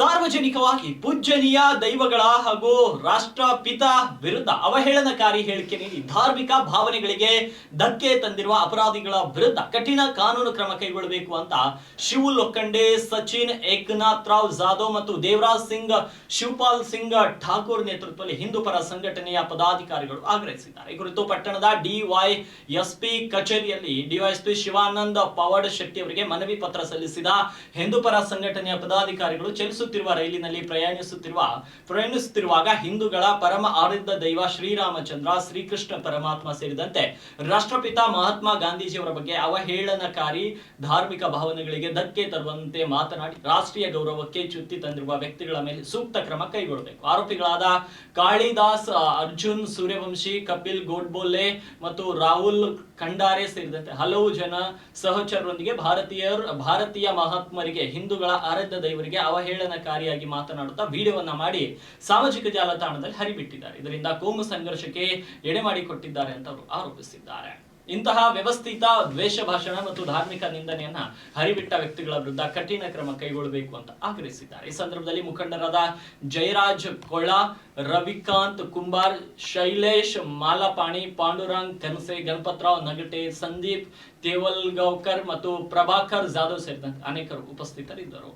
ಸಾರ್ವಜನಿಕವಾಗಿ ಪೂಜ್ಯನೀಯ ದೈವಗಳ ಹಾಗೂ ರಾಷ್ಟ್ರಪಿತ ವಿರುದ್ಧ ಅವಹೇಳನಕಾರಿ ಹೇಳಿಕೆ ನೀಡಿ ಧಾರ್ಮಿಕ ಭಾವನೆಗಳಿಗೆ ಧಕ್ಕೆ ತಂದಿರುವ ಅಪರಾಧಿಗಳ ವಿರುದ್ಧ ಕಠಿಣ ಕಾನೂನು ಕ್ರಮ ಕೈಗೊಳ್ಳಬೇಕು ಅಂತ ಶಿವು ಲೊಕ್ಕಂಡೆ ಸಚಿನ್ ಏಕನಾಥ್ ರಾವ್, ಜಾಧವ್ ಮತ್ತು ದೇವರಾಜ್ ಸಿಂಗ್, ಶಿವಪಾಲ್ ಸಿಂಗ್ ಠಾಕೂರ್ ನೇತೃತ್ವದಲ್ಲಿ ಹಿಂದೂ ಪರ ಸಂಘಟನೆಯ ಪದಾಧಿಕಾರಿಗಳು ಆಗ್ರಹಿಸಿದ್ದಾರೆ. ಈ ಕುರಿತು ಪಟ್ಟಣದ ಡಿವೈ ಎಸ್ ಪಿ ಕಚೇರಿಯಲ್ಲಿ ಡಿವೈಎಸ್ಪಿ ಶಿವಾನಂದ ಪವಾಡ್ ಶೆಟ್ಟಿ ಅವರಿಗೆ ಮನವಿ ಪತ್ರ ಸಲ್ಲಿಸಿದ ಹಿಂದೂ ಪರ ಸಂಘಟನೆಯ ಪದಾಧಿಕಾರಿಗಳು ಚಲಿಸುತ್ತಿರುವ ರೈಲಿನಲ್ಲಿ ಪ್ರಯಾಣಿಸುತ್ತಿರುವ, ಪ್ರಯಾಣಿಸುತ್ತಿರುವಾಗ ಹಿಂದೂಗಳ ಪರಮ ಆರಾಧ್ಯ ದೈವ ಶ್ರೀರಾಮಚಂದ್ರ, ಶ್ರೀಕೃಷ್ಣ ಪರಮಾತ್ಮ ಸೇರಿದಂತೆ ರಾಷ್ಟ್ರಪಿತ ಮಹಾತ್ಮ ಗಾಂಧೀಜಿಯವರ ಬಗ್ಗೆ ಅವಹೇಳನಕಾರಿ ಧಾರ್ಮಿಕ ಭಾವನೆಗಳಿಗೆ ಧಕ್ಕೆ ತರುವಂತೆ ಮಾತನಾಡಿ, ರಾಷ್ಟ್ರೀಯ ಗೌರವಕ್ಕೆ ಚ್ಯುತಿ ತಂದಿರುವ ವ್ಯಕ್ತಿಗಳ ಮೇಲೆ ಸೂಕ್ತ ಕ್ರಮ ಕೈಗೊಳ್ಳಬೇಕು. ಆರೋಪಿಗಳಾದ ಕಾಳಿದಾಸ್, ಅರ್ಜುನ್, ಸೂರ್ಯವಂಶಿ, ಕಪಿಲ್ ಗೋಡ್ಬೋಲೆ ಮತ್ತು ರಾಹುಲ್ ಖಂಡಾರೆ ಸೇರಿದಂತೆ ಹಲವು ಜನ ಸಹಚರರೊಂದಿಗೆ ಭಾರತೀಯರು, ಭಾರತೀಯ ಮಹಾತ್ಮರಿಗೆ, ಹಿಂದೂಗಳ ಆರಾಧ್ಯ ದೈವರಿಗೆ ಅವಹೇಳನಕಾರಿಯಾಗಿ ಮಾತನಾಡುತ್ತಾ ವಿಡಿಯೋವನ್ನ ಮಾಡಿ ಸಾಮಾಜಿಕ ಜಾಲತಾಣದಲ್ಲಿ ಹರಿಬಿಟ್ಟಿದ್ದಾರೆ. ಇದರಿಂದ ಕೋಮು ಸಂಘರ್ಷಕ್ಕೆ ಎಡೆ ಮಾಡಿಕೊಟ್ಟಿದ್ದಾರೆ ಅಂತ ಅವರು ಆರೋಪಿಸಿದ್ದಾರೆ. ಇಂತಹ ವ್ಯವಸ್ಥಿತ ದ್ವೇಷ ಭಾಷಣ ಮತ್ತು ಧಾರ್ಮಿಕ ನಿಂದನೆಯನ್ನ ಹರಿಬಿಟ್ಟ ವ್ಯಕ್ತಿಗಳ ವಿರುದ್ಧ ಕಠಿಣ ಕ್ರಮ ಕೈಗೊಳ್ಳಬೇಕು ಅಂತ ಆಗ್ರಹಿಸಿದ್ದಾರೆ. ಈ ಸಂದರ್ಭದಲ್ಲಿ ಮುಖಂಡರಾದ ಜಯರಾಜ್ ಕೊಳ, ರವಿಕಾಂತ್ ಕುಂಬಾರ್, ಶೈಲೇಶ್ ಮಾಲಪಾಣಿ, ಪಾಂಡುರಂಗ್ ಕನಸೆ ಗಣಪತರಾವ್ ನಗಟೆ, ಸಂದೀಪ್ ತೇವಲ್ಗಾವ್ಕರ್ ಮತ್ತು ಪ್ರಭಾಕರ್ ಜಾಧವ್ ಸೇರಿದಂತೆ ಅನೇಕರು ಉಪಸ್ಥಿತರಿದ್ದರು.